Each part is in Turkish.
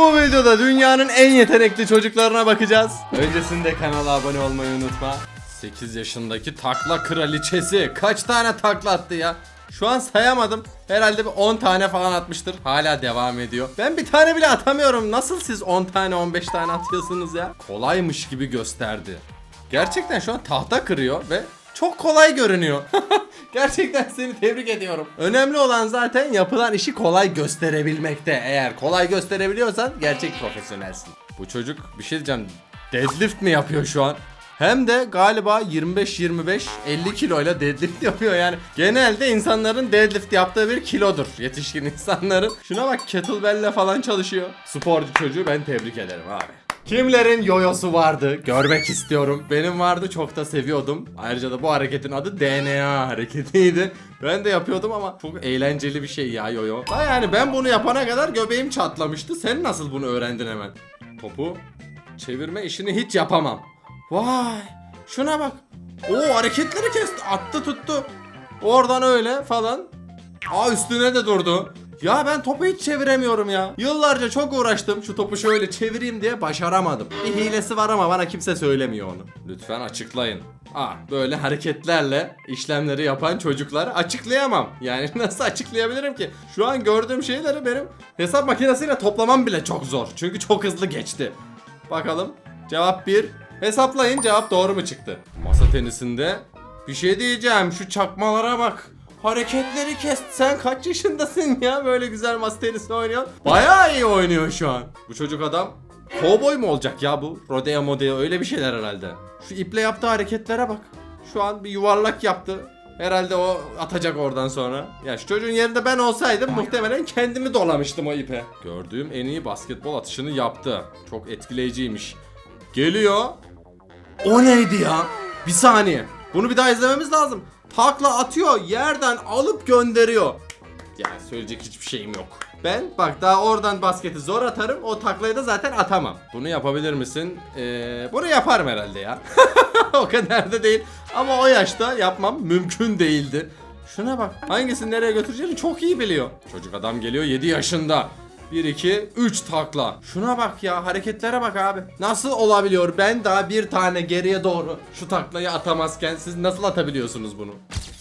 Bu videoda dünyanın en yetenekli çocuklarına bakacağız. Öncesinde kanala abone olmayı unutma. 8 yaşındaki takla kraliçesi kaç tane takla attı ya? Şu an sayamadım. Herhalde bir 10 tane falan atmıştır. Hala devam ediyor. Ben bir tane bile atamıyorum. Nasıl siz 10 tane 15 tane atıyorsunuz ya? Kolaymış gibi gösterdi. Gerçekten şu an tahta kırıyor ve çok kolay görünüyor. Gerçekten seni tebrik ediyorum. Önemli olan zaten yapılan işi kolay gösterebilmekte. Eğer kolay gösterebiliyorsan gerçek profesyonelsin. Bu çocuk bir şey diyeceğim. Deadlift mi yapıyor şu an? Hem de galiba 25-25 50 kiloyla deadlift yapıyor yani. Genelde insanların deadlift yaptığı bir kilodur yetişkin insanların. Şuna bak kettlebell'le falan çalışıyor. Sporcu çocuğu ben tebrik ederim abi. Kimlerin yoyosu vardı görmek istiyorum. Benim vardı çok da seviyordum. Ayrıca da bu hareketin adı DNA hareketiydi. Ben de yapıyordum ama çok eğlenceli bir şey ya yoyo. Ha yani ben bunu yapana kadar göbeğim çatlamıştı. Sen nasıl bunu öğrendin hemen? Topu çevirme işini hiç yapamam. Vay şuna bak. O hareketleri kesti attı tuttu. Oradan öyle falan. Aa üstüne de durdu. Ya ben topu hiç çeviremiyorum ya. Yıllarca çok uğraştım şu topu şöyle çevireyim diye başaramadım. Bir hilesi var ama bana kimse söylemiyor onu. Lütfen açıklayın. Aa böyle hareketlerle işlemleri yapan çocukları açıklayamam. Yani nasıl açıklayabilirim ki? Şu an gördüğüm şeyleri benim hesap makinesiyle toplamam bile çok zor. Çünkü çok hızlı geçti. Bakalım. Cevap 1. Hesaplayın cevap doğru mu çıktı? Masa tenisinde bir şey diyeceğim. Şu çakmalara bak. Hareketleri kes. Sen kaç yaşındasın ya böyle güzel masa tenisi oynuyorsun? Bayağı iyi oynuyor şu an. Bu çocuk adam Cowboy mu olacak ya bu? Rodeo modeo öyle bir şeyler herhalde. Şu iple yaptığı hareketlere bak. Şu an bir yuvarlak yaptı. Herhalde o atacak oradan sonra. Ya şu çocuğun yerinde ben olsaydım muhtemelen kendimi dolamıştım o ipe. Gördüğüm en iyi basketbol atışını yaptı. Çok etkileyiciymiş. Geliyor. O neydi ya? Bir saniye. Bunu bir daha izlememiz lazım. Takla atıyor, yerden alıp gönderiyor. Yani söyleyecek hiçbir şeyim yok. Ben bak daha oradan basketi zor atarım. O taklayı da zaten atamam. Bunu yapabilir misin? Ee, bunu yaparım herhalde ya. o kadar da değil. Ama o yaşta yapmam mümkün değildi. Şuna bak. Hangisini nereye götüreceğini çok iyi biliyor. Çocuk adam geliyor 7 yaşında. 1 2 3 takla. Şuna bak ya hareketlere bak abi. Nasıl olabiliyor? Ben daha bir tane geriye doğru şu taklayı atamazken siz nasıl atabiliyorsunuz bunu?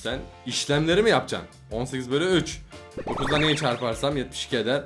Sen işlemleri mi yapacaksın? 18 bölü 3. 9'da neyi çarparsam 72 eder.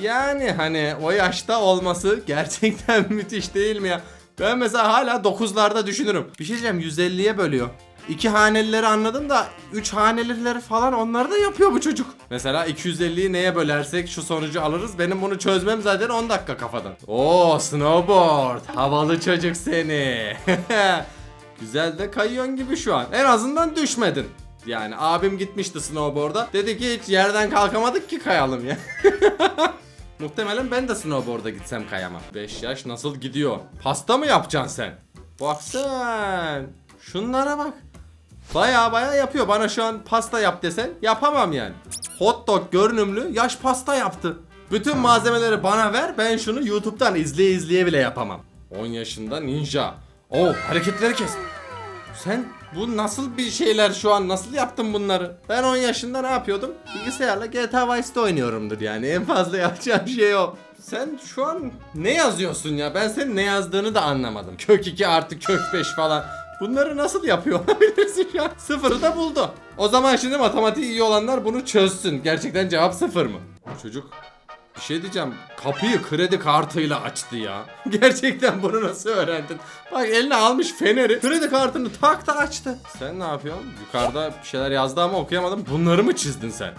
Yani hani o yaşta olması gerçekten müthiş değil mi ya? Ben mesela hala 9'larda düşünürüm. Bir şey diyeceğim 150'ye bölüyor. İki hanelileri anladım da üç hanelileri falan onları da yapıyor bu çocuk. Mesela 250'yi neye bölersek şu sonucu alırız. Benim bunu çözmem zaten 10 dakika kafadan. Oo snowboard. Havalı çocuk seni. Güzel de kayıyorsun gibi şu an. En azından düşmedin. Yani abim gitmişti snowboard'a. Dedi ki hiç yerden kalkamadık ki kayalım ya. Muhtemelen ben de snowboard'a gitsem kayamam. 5 yaş nasıl gidiyor? Pasta mı yapacaksın sen? Bak sen. Şunlara bak. Baya baya yapıyor. Bana şu an pasta yap desen yapamam yani. Hot dog görünümlü yaş pasta yaptı. Bütün malzemeleri bana ver ben şunu YouTube'dan izleye izleye bile yapamam. 10 yaşında ninja. Oo hareketleri kes. Sen bu nasıl bir şeyler şu an nasıl yaptın bunları? Ben 10 yaşında ne yapıyordum? Bilgisayarla GTA Vice'de oynuyorumdur yani en fazla yapacağım şey o. Sen şu an ne yazıyorsun ya? Ben senin ne yazdığını da anlamadım. Kök 2 artı kök 5 falan. Bunları nasıl yapıyor olabilirsin şu an? Sıfırı da buldu. O zaman şimdi matematiği iyi olanlar bunu çözsün. Gerçekten cevap sıfır mı? Çocuk bir şey diyeceğim. Kapıyı kredi kartıyla açtı ya. Gerçekten bunu nasıl öğrendin? Bak eline almış feneri. Kredi kartını tak da açtı. Sen ne yapıyorsun? Yukarıda bir şeyler yazdı ama okuyamadım. Bunları mı çizdin sen?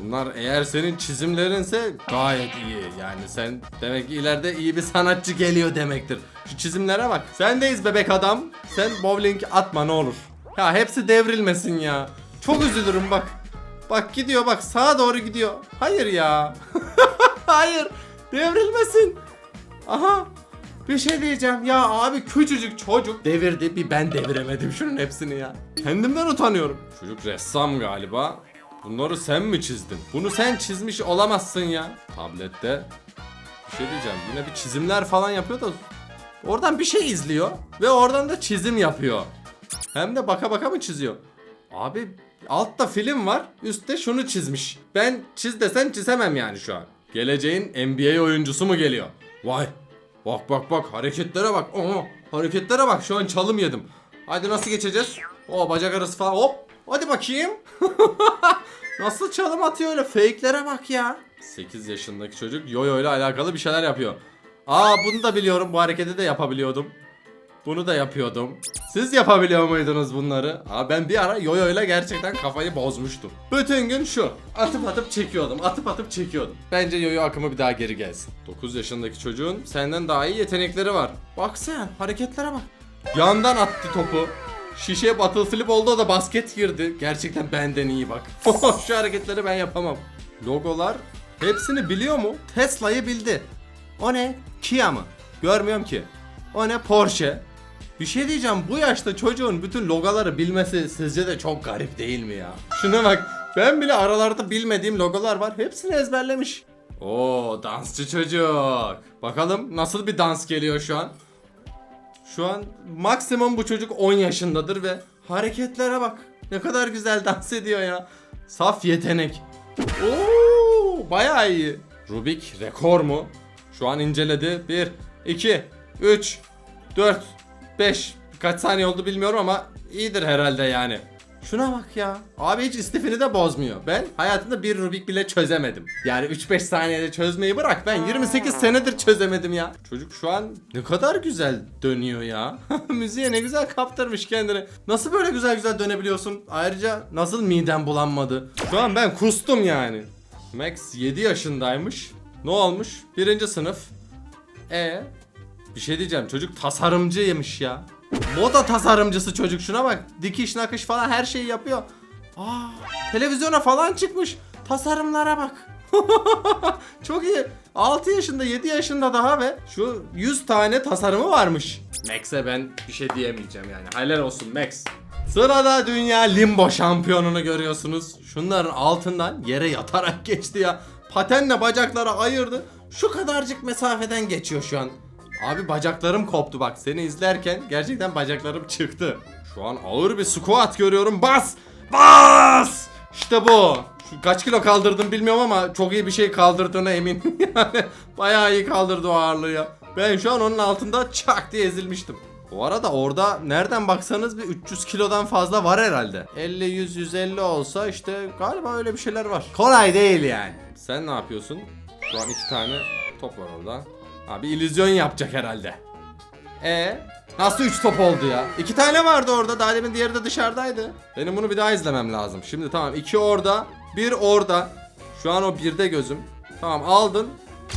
Bunlar eğer senin çizimlerinse gayet iyi. Yani sen demek ki ileride iyi bir sanatçı geliyor demektir. Şu çizimlere bak. Sendeyiz bebek adam. Sen bowling atma ne olur. Ya hepsi devrilmesin ya. Çok üzülürüm bak. Bak gidiyor bak sağa doğru gidiyor. Hayır ya. Hayır. Devrilmesin. Aha. Bir şey diyeceğim ya abi küçücük çocuk devirdi bir ben deviremedim şunun hepsini ya. Kendimden utanıyorum. Çocuk ressam galiba. Bunları sen mi çizdin? Bunu sen çizmiş olamazsın ya. Tablette bir şey diyeceğim. Yine bir çizimler falan yapıyor da oradan bir şey izliyor ve oradan da çizim yapıyor. Hem de baka baka mı çiziyor? Abi altta film var, üstte şunu çizmiş. Ben çiz desen çizemem yani şu an. Geleceğin NBA oyuncusu mu geliyor? Vay. Bak bak bak hareketlere bak. Oha, hareketlere bak. Şu an çalım yedim. Hadi nasıl geçeceğiz? O bacak arası falan. Hop. Hadi bakayım. nasıl çalım atıyor öyle? Fake'lere bak ya. 8 yaşındaki çocuk yoyo ile alakalı bir şeyler yapıyor. Aa bunu da biliyorum. Bu hareketi de yapabiliyordum. Bunu da yapıyordum. Siz yapabiliyor muydunuz bunları? Aa ben bir ara yoyo ile gerçekten kafayı bozmuştum. Bütün gün şu. Atıp atıp çekiyordum. Atıp atıp çekiyordum. Bence yoyo akımı bir daha geri gelsin. 9 yaşındaki çocuğun senden daha iyi yetenekleri var. Bak sen hareketlere bak. Yandan attı topu. Şişe battle flip oldu da basket girdi. Gerçekten benden iyi bak. Şu hareketleri ben yapamam. Logolar hepsini biliyor mu? Tesla'yı bildi. O ne? Kia mı? Görmüyorum ki. O ne? Porsche. Bir şey diyeceğim bu yaşta çocuğun bütün logoları bilmesi sizce de çok garip değil mi ya? Şuna bak ben bile aralarda bilmediğim logolar var hepsini ezberlemiş. Oo dansçı çocuk. Bakalım nasıl bir dans geliyor şu an. Şu an maksimum bu çocuk 10 yaşındadır ve hareketlere bak. Ne kadar güzel dans ediyor ya. Saf yetenek. Oo, bayağı iyi. Rubik rekor mu? Şu an inceledi. 1, 2, 3, 4, 5. Kaç saniye oldu bilmiyorum ama iyidir herhalde yani. Şuna bak ya. Abi hiç istifini de bozmuyor. Ben hayatımda bir Rubik bile çözemedim. Yani 3-5 saniyede çözmeyi bırak. Ben 28 senedir çözemedim ya. Çocuk şu an ne kadar güzel dönüyor ya. Müziğe ne güzel kaptırmış kendini. Nasıl böyle güzel güzel dönebiliyorsun? Ayrıca nasıl midem bulanmadı? Şu an ben kustum yani. Max 7 yaşındaymış. Ne olmuş? Birinci sınıf. E bir şey diyeceğim çocuk tasarımcıymış ya. Moda tasarımcısı çocuk şuna bak. Dikiş nakış falan her şeyi yapıyor. Aa, televizyona falan çıkmış. Tasarımlara bak. Çok iyi. 6 yaşında 7 yaşında daha ve şu 100 tane tasarımı varmış. Max'e ben bir şey diyemeyeceğim yani. Helal olsun Max. Sırada dünya limbo şampiyonunu görüyorsunuz. Şunların altından yere yatarak geçti ya. Patenle bacakları ayırdı. Şu kadarcık mesafeden geçiyor şu an. Abi bacaklarım koptu bak seni izlerken gerçekten bacaklarım çıktı. Şu an ağır bir squat görüyorum. Bas! Bas! İşte bu. Şu kaç kilo kaldırdım bilmiyorum ama çok iyi bir şey kaldırdığına eminim. yani bayağı iyi kaldırdı o ağırlığı ya. Ben şu an onun altında çak diye ezilmiştim. Bu arada orada nereden baksanız bir 300 kilodan fazla var herhalde. 50 100 150 olsa işte galiba öyle bir şeyler var. Kolay değil yani. Sen ne yapıyorsun? Şu an iki tane top var orada. Abi illüzyon yapacak herhalde. E Nasıl 3 top oldu ya? 2 tane vardı orada. Daha demin diğeri de dışarıdaydı. Benim bunu bir daha izlemem lazım. Şimdi tamam 2 orada, 1 orada. Şu an o birde gözüm. Tamam aldın.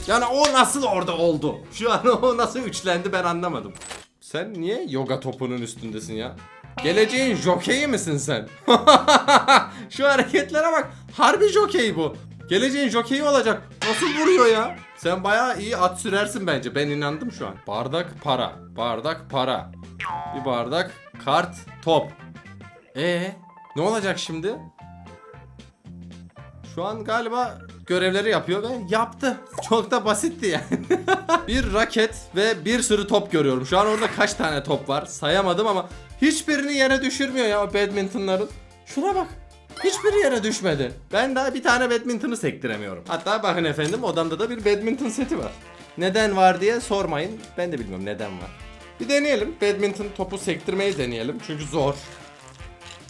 Yani o nasıl orada oldu? Şu an o nasıl üçlendi ben anlamadım. Sen niye yoga topunun üstündesin ya? Geleceğin jokeyi misin sen? Şu hareketlere bak. Harbi jokey bu. Geleceğin jokeyi olacak. Nasıl vuruyor ya? Sen bayağı iyi at sürersin bence. Ben inandım şu an. Bardak para. Bardak para. Bir bardak kart top. E ne olacak şimdi? Şu an galiba görevleri yapıyor ve yaptı. Çok da basitti yani. bir raket ve bir sürü top görüyorum. Şu an orada kaç tane top var sayamadım ama hiçbirini yere düşürmüyor ya o badmintonların. Şuna bak. Hiçbiri yere düşmedi. Ben daha bir tane badmintonu sektiremiyorum. Hatta bakın efendim odamda da bir badminton seti var. Neden var diye sormayın. Ben de bilmiyorum neden var. Bir deneyelim. Badminton topu sektirmeyi deneyelim. Çünkü zor.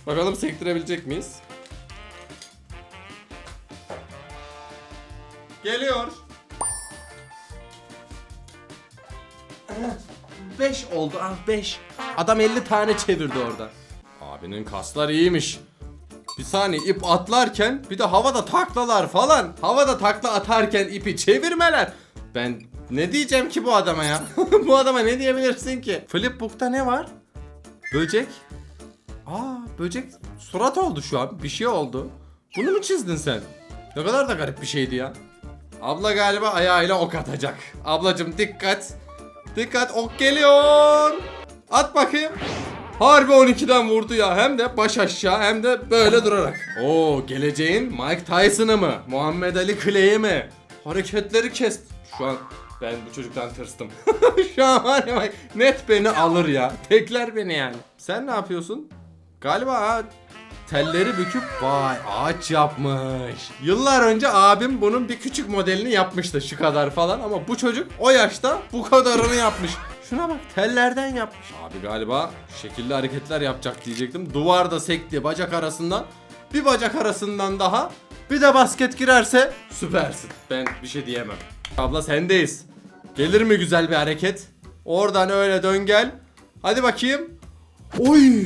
Bakalım sektirebilecek miyiz? Geliyor. 5 oldu ah 5. Adam 50 tane çevirdi orada. Abinin kaslar iyiymiş. Saniye ip atlarken bir de havada taklalar falan. Havada takla atarken ipi çevirmeler. Ben ne diyeceğim ki bu adama ya? bu adama ne diyebilirsin ki? Flipbook'ta ne var? Böcek. Aa böcek surat oldu şu an. Bir şey oldu. Bunu mu çizdin sen? Ne kadar da garip bir şeydi ya. Abla galiba ayağıyla ok atacak. Ablacım dikkat. Dikkat ok geliyor. At bakayım. Harbi 12'den vurdu ya. Hem de baş aşağı hem de böyle durarak. Oo geleceğin Mike Tyson'ı mı? Muhammed Ali Clay'i mi? Hareketleri kes. Şu an ben bu çocuktan tırstım. Şu an var ya bak, net beni alır ya. Tekler beni yani. Sen ne yapıyorsun? Galiba ha, telleri büküp vay ağaç yapmış. Yıllar önce abim bunun bir küçük modelini yapmıştı şu kadar falan ama bu çocuk o yaşta bu kadarını yapmış. Şuna bak tellerden yapmış. Abi galiba şekilli hareketler yapacak diyecektim. Duvarda sekti bacak arasından. Bir bacak arasından daha. Bir de basket girerse süpersin. Ben bir şey diyemem. Abla sendeyiz. Gelir mi güzel bir hareket? Oradan öyle dön gel. Hadi bakayım. Oy!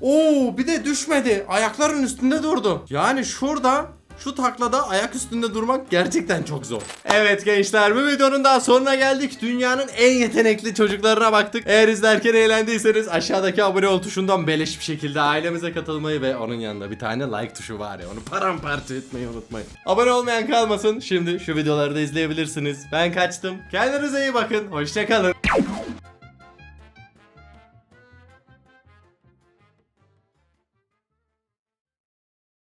Oo bir de düşmedi. Ayakların üstünde durdu. Yani şurada şu taklada ayak üstünde durmak gerçekten çok zor. Evet gençler bu videonun daha sonuna geldik. Dünyanın en yetenekli çocuklarına baktık. Eğer izlerken eğlendiyseniz aşağıdaki abone ol tuşundan beleş bir şekilde ailemize katılmayı ve onun yanında bir tane like tuşu var ya onu paramparça etmeyi unutmayın. Abone olmayan kalmasın. Şimdi şu videoları da izleyebilirsiniz. Ben kaçtım. Kendinize iyi bakın. Hoşçakalın.